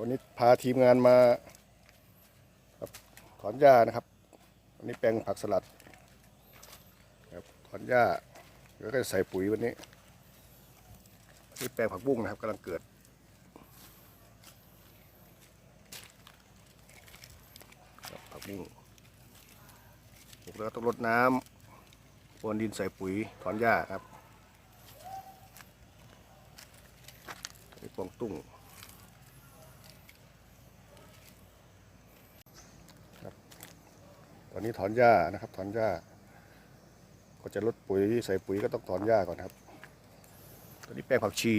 วันนี้พาทีมงานมาครับถอนหญ้านะครับวันนี้แปลงผักสลัดครับถอนหญ้าแล้วก็จะใส่ปุ๋ยวันนี้นี่แปลงผักบุ้งนะครับกำลังเกิดผักบุ้งปลูกแล้วต้องรดน้ำพรวนดินใส่ปุ๋ยถอนหญ้าครับนี่ปวงตุ้ง ตอนนี้ถอนหญ้านะครับ ถอนหญ้า ก็จะลดปุ๋ยใส่ปุ๋ยก็ต้องถอนหญ้าก่อนครับตอนนี้แป้งผักชี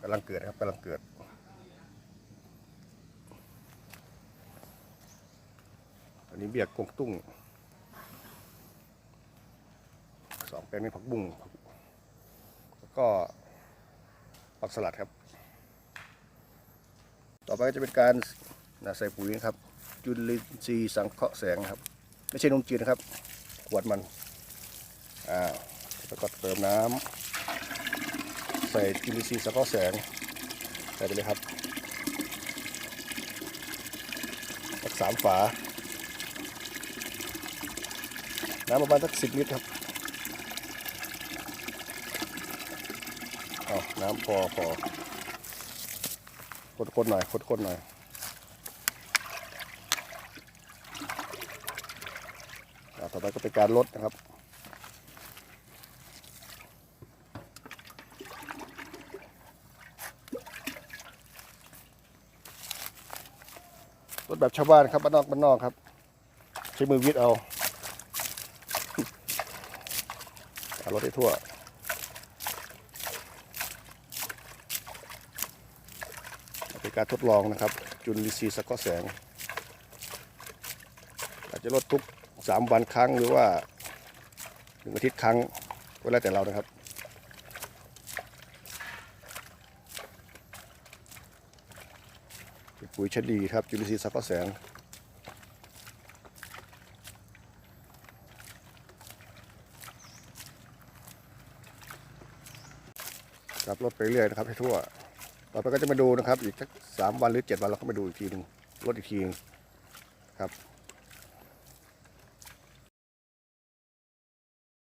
กำลังเกิดครับกำลังเกิดตอนนี้เบียกกงตุ้งสองแปลงนี้ผักบุ้งแล้วก็ผักสลัดครับ ต่อไปก็จะเป็นการ นะใส่ปุ๋ยนะครับ จุลินทรีย์สังเคราะห์แสงครับ ไม่ใช่นมจืดนะครับ ขวดมันอ่าแล้วก็เติมน้ำใส่จุลินทรีย์สังเคราะห์แสงใส่ไปเลยครับสักสามฝา น้ำประมาณสักสิบลิตรครับเอาน้ำพอพอคนๆหน่อยคนๆหน่อย อ่า ต่อไปก็เป็นการลดนะครับลดแบบชาวบ้านครับบ้านนอกบ้านนอกครับ ใช้มือวิดเอาอ่าลดให้ทั่วเป็นการทดลองนะครับ จุลินทรีย์สะก็แสง อาจจะลดทุก สามวันครั้งหรือว่าหนึ่งอาทิตย์ครั้งก็แล้วแต่เรานะครับ ปุ๋ยชดีครับ จุลินทรีย์สังเคราะห์แสงครับลดไปเรื่อยนะครับให้ทั่ว ต่อไปก็จะมาดูนะครับ อีกสักสามวันหรือเจ็ดวันเราก็มาดูอีกทีหนึ่งลดอีกทีหนึงครับ